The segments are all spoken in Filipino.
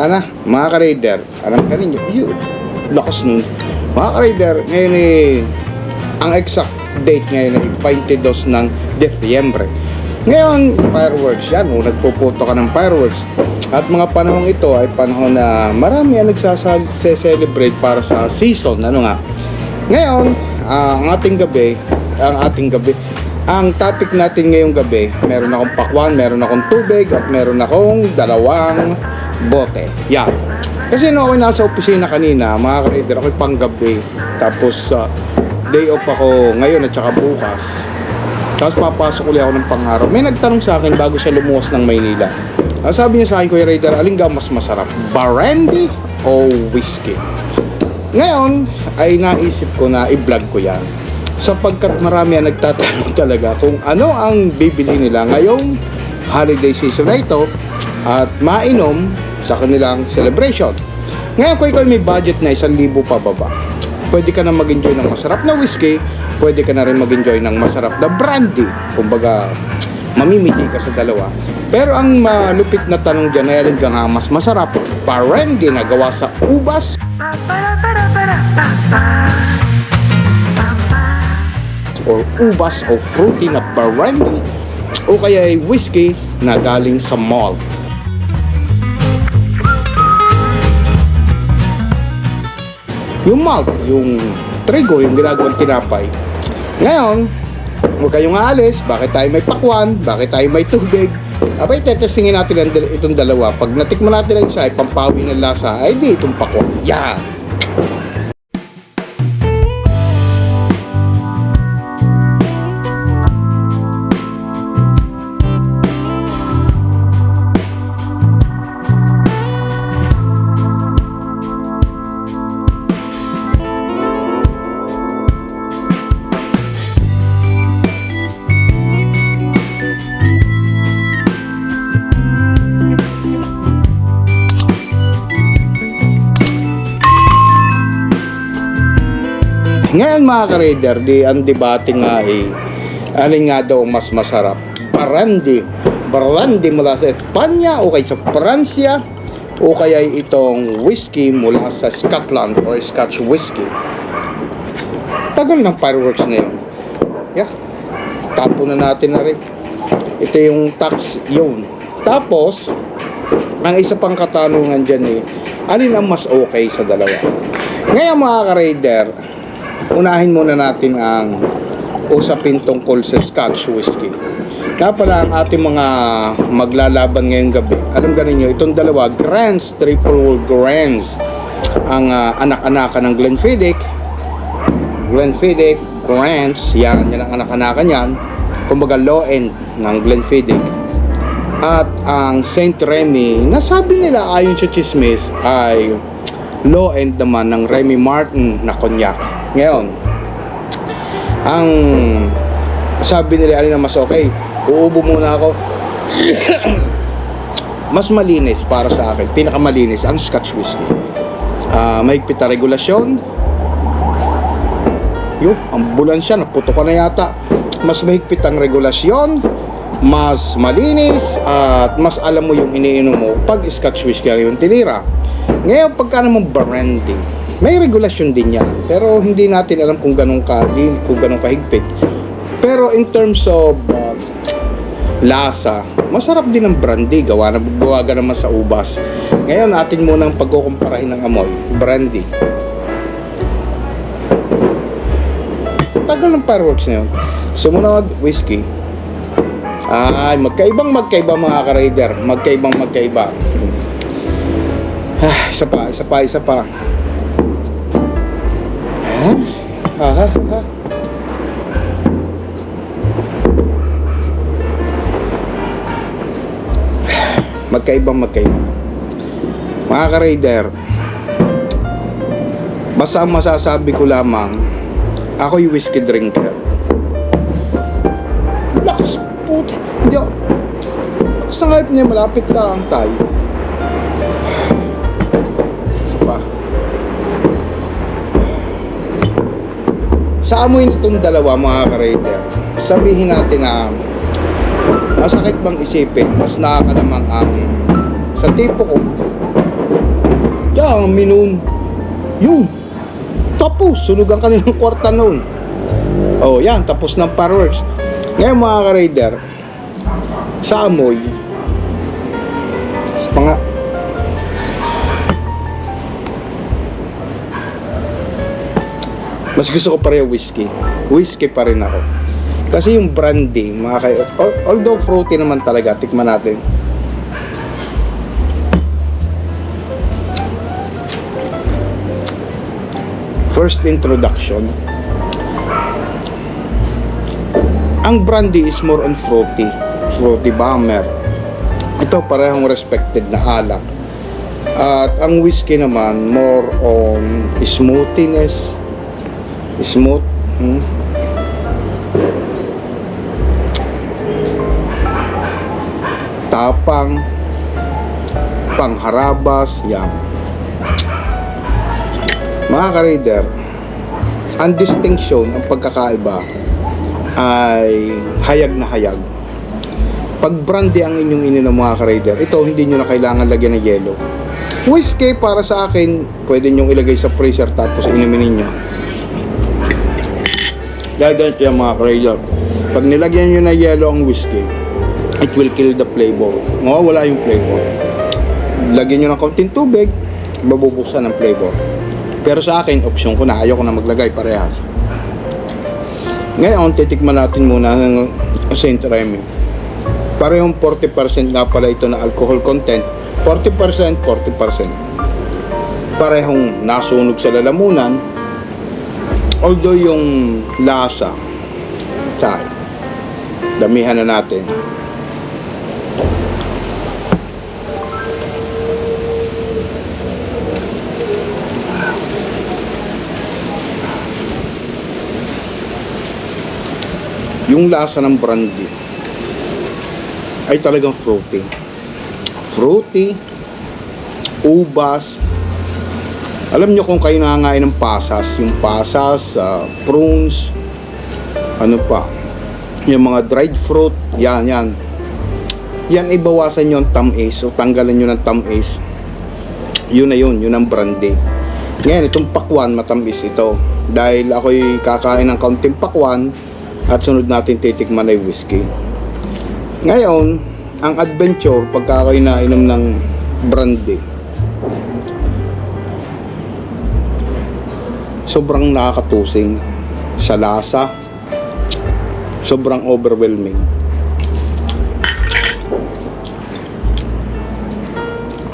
Wala na. Mga ka-raider, alam ka ninyo, yun, lakas nun. Mga ka-raider, ngayon eh, ang exact date ngayon ay 22 ng Desyembre. Ngayon, fireworks yan, oh, nagpuputo ka ng fireworks. At mga panahong ito ay panahon na marami ang nagsasal-celebrate para sa season. Ano nga? Ngayon, ah, ang ating gabi, ang ating gabi, ang topic natin ngayong gabi, meron akong pakwan, meron akong tubig, at meron akong dalawang bote. Yan. Kasi no, ako nasa opisina kanina, mga ka-reader, ako'y panggabi. Tapos, ah, day off ako ngayon at saka bukas. Tapos papasok ulit ako ng pangaraw. May nagtanong sa akin bago siya lumuwas ng Maynila. Ang sabi niya sa akin, Kuya Raider, alin ka mas masarap? Brandy o whiskey? Ngayon, ay naisip ko na i-vlog ko yan. Sapagkat marami ang nagtatanong talaga kung ano ang bibili nila ngayong holiday season na ito at mainom sa kanilang celebration. Ngayon, kung ikaw may budget na 1,000 pababa, pwede ka na mag-enjoy ng masarap na whiskey, pwede ka na rin mag-enjoy ng masarap na brandy. Kumbaga, mamimili ka sa dalawa. Pero ang malupit na tanong dyan ay alin ka nga mas masarap? Brandy na gawa sa ubas or ubas o fruity na brandy o kaya ay whiskey na galing sa mall. Yung malt, yung trigo, yung ginagawang tinapay. Ngayon, huwag kayong aalis, bakit tayo may pakwan, bakit tayo may tubig. Abay, tetestingin natin ang itong dalawa. Pag natikman natin ang isa, ay pampawi ng lasa, ay di itong pakwan. Yan! Mga ka-raider, di ang debate nga ay alin nga daw mas masarap? Barandi. Barandi mula sa Espanya o kay sa Pransya o kaya itong whiskey mula sa Scotland or Scotch whiskey. Tagal ng fireworks na yun. Yeah. Tapo na natin na rin. Ito yung tax yun. Tapos, ang isa pang katanungan dyan eh, alin ang mas okay sa dalawa? Ngayon mga ka-raider, unahin muna natin ang usapin tungkol sa Scotch whiskey. Kaya pala ang ating mga maglalaban ngayong gabi. Alam ganin nyo, itong dalawa, Grants, Triple Grants, ang ah, anak-anakan ng Glenfiddich. Glenfiddich, Grants, yan, yan ang anak-anakan yan. Kumbaga low end ng Glenfiddich. At ang Saint Remy, nasabi nila ayon sa chismis ay low end naman ng Remy Martin na konyak. Ngayon, ang sabi nila alin na mas okay, uubo muna ako. mas malinis para sa akin, pinakamalinis ang Scotch whiskey. Ah, mahigpit na regulasyon. Yo, ambulansya, naputo ka na yata. Mas mahigpit ang regulasyon, mas malinis, at mas alam mo yung iniinom mo pag Scotch whiskey ang yung tinira. Ngayon, pagka naman brandy, may regulasyon din yan. Pero hindi natin alam kung ganun ka, kung ganun kahigpit. Pero in terms of uh, lasa, masarap din ang brandy. Gawa na buwaga naman sa ubas. Ngayon, atin muna ang pagkukumparahin ng amoy. Brandy. Tagal ng fireworks na yun. Sumunod, whiskey. Ay, magkaibang magkaiba mga ka-raider. Magkaibang magkaiba. Ah, isa pa, isa pa, isa pa. Ah, ha, ha. Magkaibang magkaiba. Mga ka-raider, basta ang masasabi ko lamang, ako'y whiskey drinker. Lakas puta. Hindi ako. Lakas ng hype niya, malapit lang tayo. Sa amoy nitong dalawa mga ka-raider, sabihin natin na masakit bang isipin, mas nakakalamang ang sa tipo ko, Yan, minun. Yun. Tapos, sunugan ka ng kwarta noon. Oh, yan, tapos ng fireworks. Ngayon mga ka-raider, sa amoy, mga mas gusto ko pa rin yung whiskey. Whiskey pa rin ako. Kasi yung brandy, mga kay al- although fruity naman talaga, tikman natin. First introduction. Ang brandy is more on fruity. Fruity bomber. Ito parehong respected na alak. At ang whiskey naman more on smoothiness. Smooth. Hmm? Tapang. Pangharabas. Yan. Mga ka-reader, ang distinction, ang pagkakaiba ay hayag na hayag. Pag brandy ang inyong ininom mga ka-raider, ito hindi nyo na kailangan lagyan ng yelo. Whiskey para sa akin, pwede nyo ilagay sa freezer tapos inumin ninyo. Dahil ganito yung mga ka-raider. Pag nilagyan nyo na yelo ang whiskey, it will kill the flavor. Mawawala yung flavor. Lagyan nyo ng kaunting tubig, mabubuksan ang flavor. Pero sa akin, option ko na. Ayoko na maglagay parehas. Ngayon, titikman natin muna ng Saint Remy. Parehong 40% nga pala ito na alcohol content. 40%, 40%. Parehong nasunog sa lalamunan. Although yung lasa, tayo, damihan na natin. Yung lasa ng brandy ay talagang fruity. Fruity, ubas. Alam nyo kung kayo nangangain ng pasas, yung pasas, ah, prunes, ano pa, yung mga dried fruit, yan, yan. Yan ibawasan nyo ang tamis o tanggalan nyo ng tamis. Yun na yun, yun ang brandy. Ngayon, itong pakwan, matamis ito. Dahil ako'y kakain ng kaunting pakwan, at sunod natin titikman ay whiskey. Ngayon, ang adventure pagka kayo nainom ng brandy, sobrang nakakatusing sa lasa, sobrang overwhelming.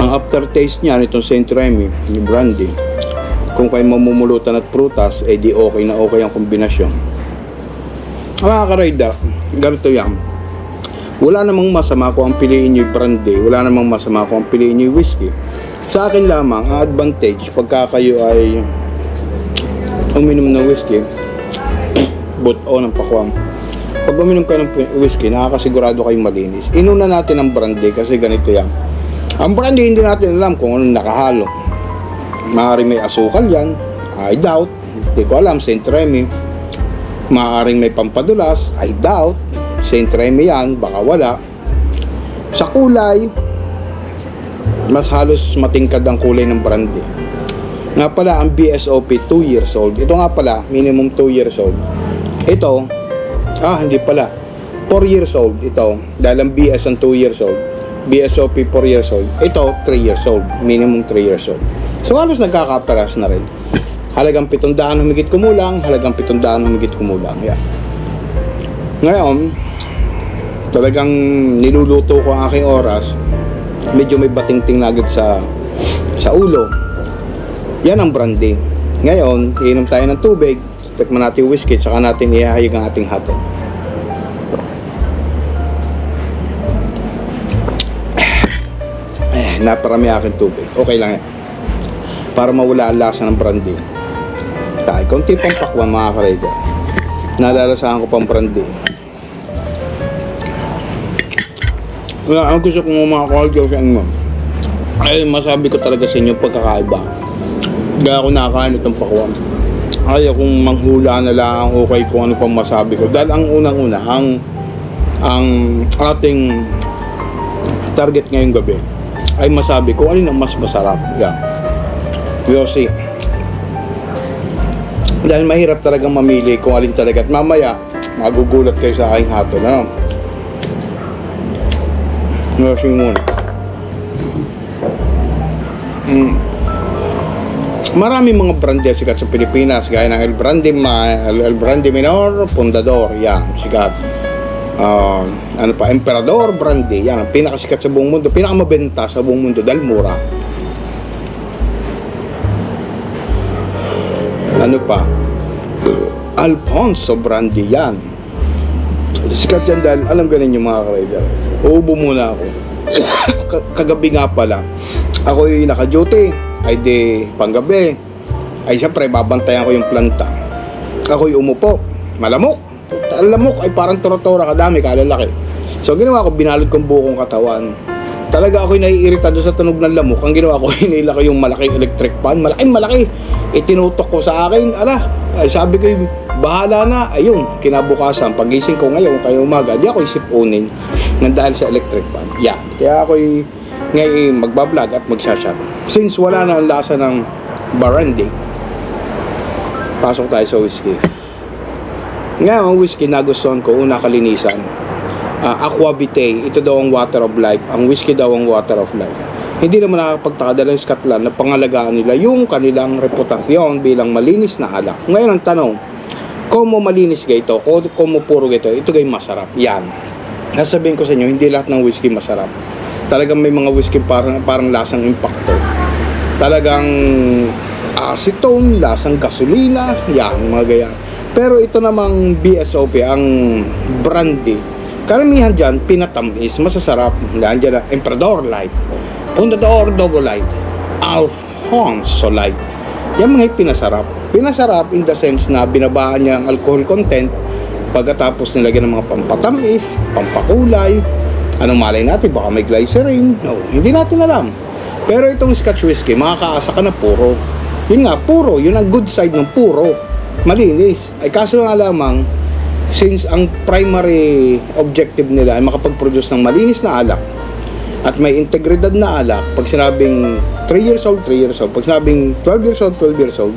Ang aftertaste niya nitong Saint Remy, ni brandy, kung kayo mamumulutan at prutas, eh di okay na okay ang kombinasyon. Mga karayda, ganito yan. Wala namang masama kung ang piliin nyo brandy, wala namang masama kung ang piliin nyo whiskey. Sa akin lamang, ang advantage pagka kayo ay uminom ng whiskey, but o ng pakwang. Pag uminom ka ng whiskey, nakakasigurado kayong malinis. Inuna natin ang brandy kasi ganito yan. Ang brandy hindi natin alam kung anong nakahalo. Maaaring may asukal yan, I doubt. Hindi ko alam, St. Remy. Maaaring may pampadulas, I doubt. St. Remy yan, baka wala. Sa kulay, mas halos matingkad ang kulay ng brandy. Nga pala, ang BSOP 2 years old. Ito nga pala, minimum 2 years old. Ito, ah, hindi pala. 4 years old ito. Dahil ang BS ang 2 years old. BSOP 4 years old. Ito, 3 years old. Minimum 3 years old. So, halos nagkakaparas na rin. Halagang 700 humigit kumulang, halagang 700 humigit kumulang. Yeah. Ngayon, talagang niluluto ko ang aking oras. Medyo may batingting agad sa sa ulo. Yan ang brandy. Ngayon, iinom tayo ng tubig, tikman natin yung whiskey, saka natin ihahayag ang ating hati. Eh, naparami aking tubig. Okay lang yan. Para mawala ang lasa ng brandy. Tayo, konti pang pakwan mga karega. Nalalasahan ko pang brandy. Wala, ang gusto kong quality sa inyo. Ay, masabi ko talaga sa inyo pagkakaiba. Kaya ako nakakain itong pakwan. Ay, kung manghula na lang okay kung ano pang masabi ko. Dahil ang unang-una, ang ang ating target ngayong gabi ay masabi ko alin ang mas masarap. Yan. We'll. Dahil mahirap talagang mamili kung alin talaga. At mamaya, magugulat kayo sa aking hatol. Ano? See muna. Maraming mga brand yan sikat sa Pilipinas gaya ng El Brande, El, El Brande Minor, Pundador, yan, sikat. Ah, ano pa, Emperador Brande, yan, ang pinakasikat sa buong mundo, pinakamabenta sa buong mundo dahil mura. Ano pa? Alfonso Brande, yan. Sikat yan dahil, alam ganin yung mga ka-rider. Uubo muna ako. Ka- Kagabi nga pala, ako yung naka-duty, ay di panggabi. Ay siyempre, babantayan ko yung planta. Ako yung umupo, malamok. Lamok ay parang torotora kadami, kalalaki. So ginawa ko, binalot kong buong katawan. Talaga ako'y naiirita doon sa tunog ng lamok. Ang ginawa ko, hinila ko yung malaking electric fan. Malaking malaki. Itinutok ko sa akin. Ala, ay sabi ko, bahala na. Ayun, kinabukasan. Pagising ko ngayon, kayo umaga, di ako isipunin ng dahil sa electric fan. Yeah. Kaya ako'y ngayon magbablog at magsashot. Since wala na ang lasa ng baranding, pasok tayo sa whiskey. Ngayon, ang whiskey nagustuhan ko, una kalinisan. Ah, Aqua Vitae, ito daw ang water of life. Ang whiskey daw ang water of life. Hindi naman nakakapagtaka dahil sa Scotland na pangalagaan nila yung kanilang reputasyon bilang malinis na alak. Ngayon ang tanong, kung malinis ga ito, o kung puro ito, ito gay masarap. Yan. Nasabihin ko sa inyo, hindi lahat ng whiskey masarap. Talagang may mga whiskey parang, parang lasang impacto. Talagang acetone, lasang gasolina, yan, mga ganyan. Pero ito namang BSOP, ang brandy, karamihan dyan, pinatamis, masasarap. Dahil dyan, Emperador Light, Pundador Double Light, Alfonso Light. Yan mga pinasarap. Pinasarap in the sense na binabaan niya ang alcohol content pagkatapos nilagyan ng mga pampatamis, pampakulay, anong malay natin, baka may glycerin, no, hindi natin alam. Pero itong Scotch Whiskey, makakaasa ka na puro. Yun nga, puro. Yun ang good side ng puro. Malinis. Ay kaso nga lamang, since ang primary objective nila ay makapag-produce ng malinis na alak at may integridad na alak, pag sinabing 3 years old, 3 years old, pag sinabing 12 years old, 12 years old,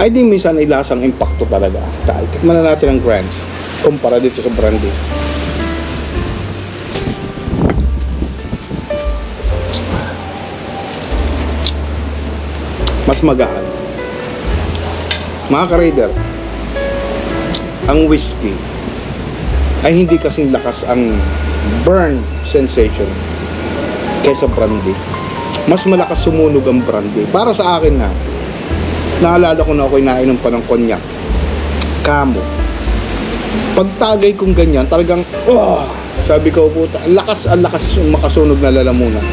ay di minsan ay lasang impacto talaga. Tikman na natin ang grants kumpara dito sa brandy. Mas. Mga ka-raider, ang whiskey ay hindi kasing lakas ang burn sensation kaysa brandy. Mas malakas sumunog ang brandy. Para sa akin na, naalala ko na ako'y nainom pa ng konyak. Kamo. Pagtagay kong ganyan, talagang, oh, sabi ko, ang lakas, ang lakas makasunog na lalamunan.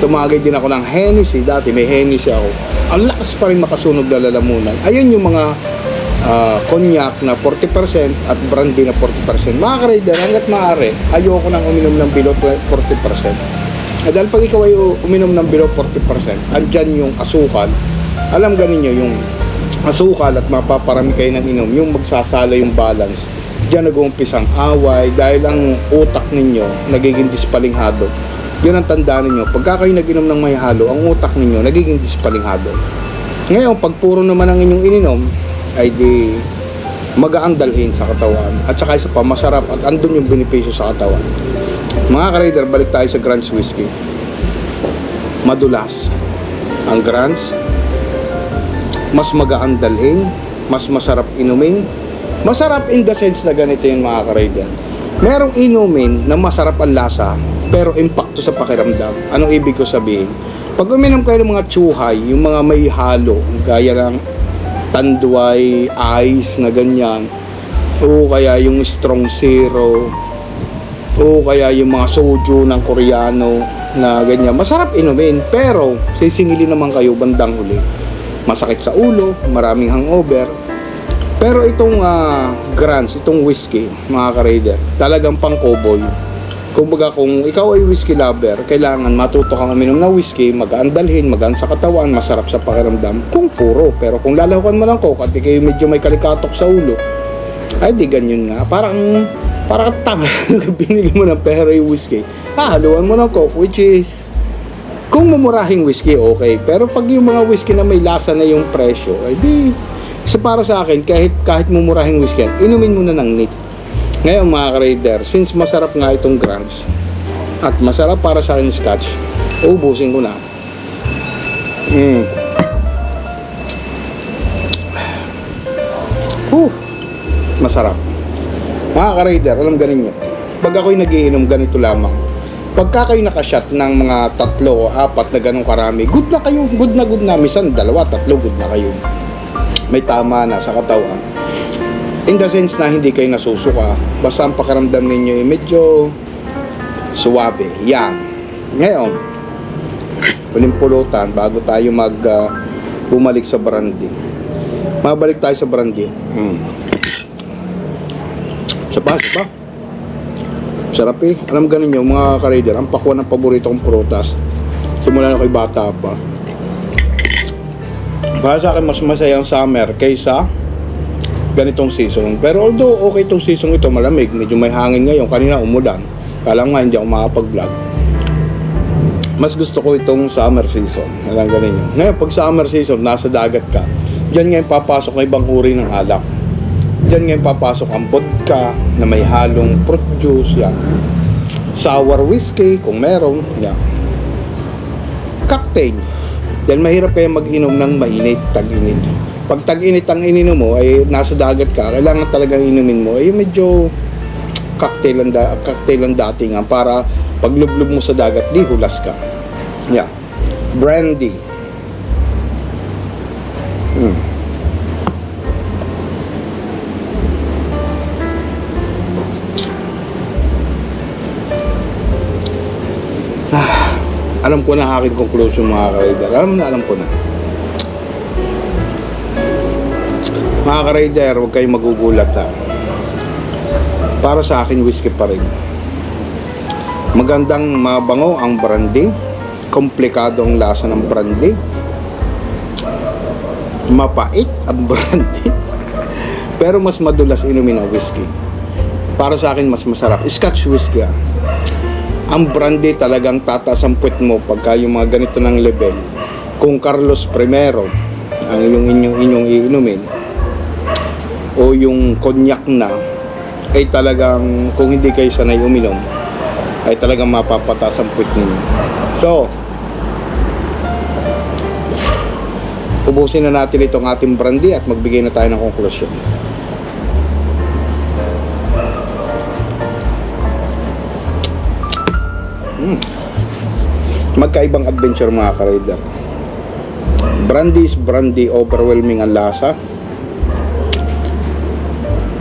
Tumagay din ako ng Hennessy. Dati may Hennessy ako. Ang lakas pa rin makasunog na lalamunan. Ayun yung mga ah, cognac na 40% at brandy na 40%. Mga ka-raider, hanggat maaari, ayoko nang uminom ng below 40%. Eh, dahil pag ikaw ay uminom ng below 40%, andyan yung asukal. Alam ganin nyo, yung asukal at mapaparami kayo ng inom, yung magsasala yung balance. Diyan nag-uumpisa ang away dahil ang utak ninyo nagiging dispalinghado. Yun ang tandaan ninyo. Pagka kayo nag-inom ng may halo, ang utak ninyo nagiging dispalinghado. Ngayon, pag puro naman ang inyong ininom, ay di magaan dalhin sa katawan. At saka isa pa, masarap at andun yung benepisyo sa katawan. Mga ka-raider, balik tayo sa Grant's Whiskey. Madulas. Ang Grant's, mas magaan dalhin, mas masarap inumin. Masarap in the sense na ganito yung mga ka-raider. Merong inumin na masarap ang lasa, pero impacto sa pakiramdam. Anong ibig ko sabihin? Pag uminom kayo ng mga chuhay, yung mga may halo, gaya ng tanduay, ice na ganyan, o kaya yung strong zero, o kaya yung mga soju ng koreano na ganyan. Masarap inumin, pero sisingilin naman kayo bandang huli. Masakit sa ulo, maraming hangover. Pero itong uh, grants, itong whiskey, mga ka-raider, talagang pang cowboy. Kumbaga kung ikaw ay whiskey lover, kailangan matuto kang uminom ng whiskey, magaan dalhin, magaan sa katawan, masarap sa pakiramdam, kung puro. Pero kung lalahukan mo ng coke at ikaw medyo may kalikatok sa ulo, ay di ganyan nga. Parang, parang tanga. Binili mo ng pera yung whiskey. Hahaluan mo ng coke, which is, Kung mumurahing whiskey, okay. Pero pag yung mga whiskey na may lasa na yung presyo, ay di, sa para sa akin, kahit, kahit mumurahing whiskey inumin mo na ng neat. Ngayon mga ka-raider, since masarap nga itong Grants, at masarap para sa akin scotch, ubusin ko na. Mm. Whew. Masarap. Mga ka-raider, alam ganin nyo. Pag ako'y nagiinom, ganito lamang. Pagka kayo nakashot ng mga tatlo o apat na ganong karami, good na kayo. Good na good na. Misan dalawa, tatlo, good na kayo. May tama na sa katawan. In the sense na hindi kayo nasusuka. Basta ang pakaramdam ninyo ay medyo suwabe. Yan. Ngayon, huling pulutan bago tayo mag ah, bumalik sa brandy. Mabalik tayo sa brandy. Mm. Sa pa, sa pa. Sarap eh. Alam ganun nyo, mga ka-raider, ang pakwan ng paborito kong prutas. Simula na kay bata pa. Para sa akin, mas masaya ang summer kaysa ganitong season. Pero although okay itong season ito, malamig, medyo may hangin ngayon. Kanina umulan. Kala nga hindi ako makapag-vlog. Mas gusto ko itong summer season. Alam ganun yun. Ngayon, pag summer season, nasa dagat ka, Diyan ngayon papasok ang ibang uri ng alak. Diyan ngayon papasok ang vodka na may halong fruit juice, yan. Sour whiskey kung meron, yan. Cocktail. Diyan mahirap kayo mag-inom ng mainit, tag-init. Pag tag-init ang ininom mo, ay nasa dagat ka, kailangan talagang inumin mo, ay medyo cocktail ang, da- cocktail ang datingan para paglublob mo sa dagat, di hulas ka. Yeah. Brandy. Hmm. Ah, alam ko na aking conclusion mga ka-rider. Alam alam ko na. Mga ka-rider, huwag kayong magugulat ha. Para sa akin, whiskey pa rin. Magandang mabango ang brandy. Komplikado ang lasa ng brandy. Mapait ang brandy. Pero mas madulas inumin ang whiskey. Para sa akin, mas masarap. Scotch whiskey ah. Ang brandy talagang tataas ang puwet mo pagka yung mga ganito ng level. Kung Carlos Primero ang inyong inyong inyong iinumin o yung cognac na ay talagang kung hindi kayo sanay uminom ay talagang mapapataas ang puwet ninyo. So, ubusin na natin itong ating brandy at magbigay na tayo ng konklusyon. Mm. Magkaibang adventure mga ka-rider. Brandy is brandy, overwhelming ang lasa.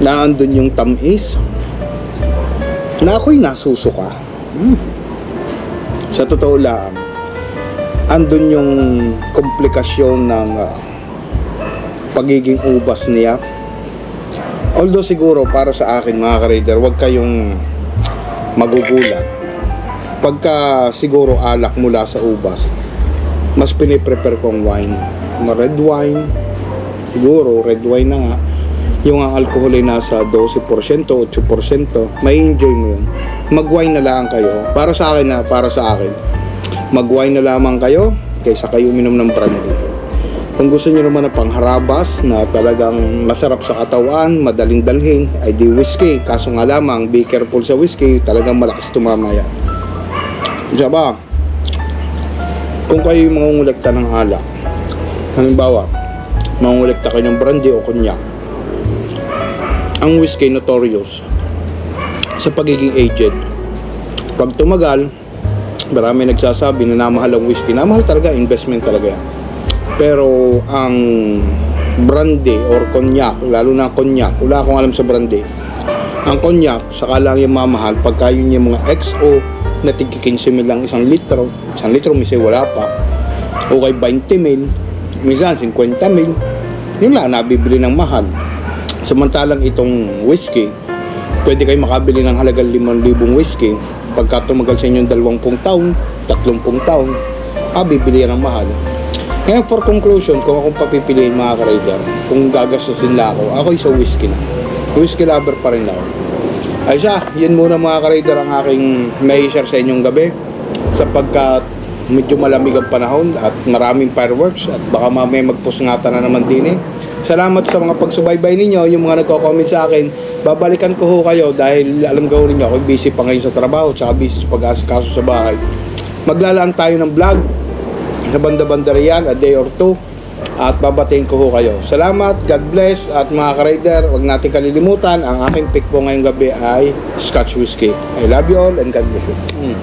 Naandun yung tamis. Na ako'y nasusuka. Mm. Sa totoo lang, andun yung komplikasyon ng ah, pagiging ubas niya. Although siguro para sa akin mga ka-rider, huwag kayong magugulat pagka siguro alak mula sa ubas, mas piniprepare kong wine. Mga red wine, siguro red wine na nga, yung ang alcohol ay nasa 12%, 8%, may enjoy mo yun. Mag-wine na lang kayo. Para sa akin na, para sa akin. Mag-wine na lamang kayo kaysa kayo uminom ng brandy. Kung gusto niyo naman ng pangharabas na talagang masarap sa katawan, madaling dalhin, ay di whiskey. Kaso nga lamang, be careful sa whiskey, talagang malakas tumamaya. Isa ba? Kung kayo yung mangungulekta ng alak, halimbawa, mangungulekta kayo ng brandy o cognac, ang whiskey notorious sa pagiging aged. Pag tumagal, marami nagsasabi na namahal ang whiskey. Namahal talaga, investment talaga yan. Pero ang brandy or cognac, lalo na cognac, wala akong alam sa brandy. Ang cognac, saka lang yung mamahal pagka yun yung mga XO na tig 15 mil lang isang litro. Isang litro, minsan wala pa. O kay 20 mil, minsan 50 mil. Yun lang, nabibili ng mahal. Samantalang itong whiskey, pwede kayo makabili ng halagang 5,000 whiskey. Pagka tumagal sa inyong 20 taon, 30 taon, ah, bibili yan ng mahal. Ngayon, for conclusion, kung akong papipiliin mga ka-rider, kung gagastusin lang ako, ako sa whiskey na. Whiskey lover pa rin ako. Ay siya, yun muna mga ka-rider ang aking may share sa inyong gabi sapagkat medyo malamig ang panahon at maraming fireworks at baka mamaya magpusngata na naman din eh. Salamat sa mga pagsubaybay ninyo, yung mga nagko-comment sa akin. Babalikan ko ho kayo dahil alam ko ninyo ako busy pa ngayon sa trabaho at busy sa pag-asikaso sa bahay. Maglalaan tayo ng vlog sa banda-banda riyan, a day or two. At babatiin ko ho kayo. Salamat, God bless, at mga ka-rider, huwag natin kalilimutan, ang aking pick po ngayong gabi ay Scotch Whiskey. I love you all and God bless you. Mm.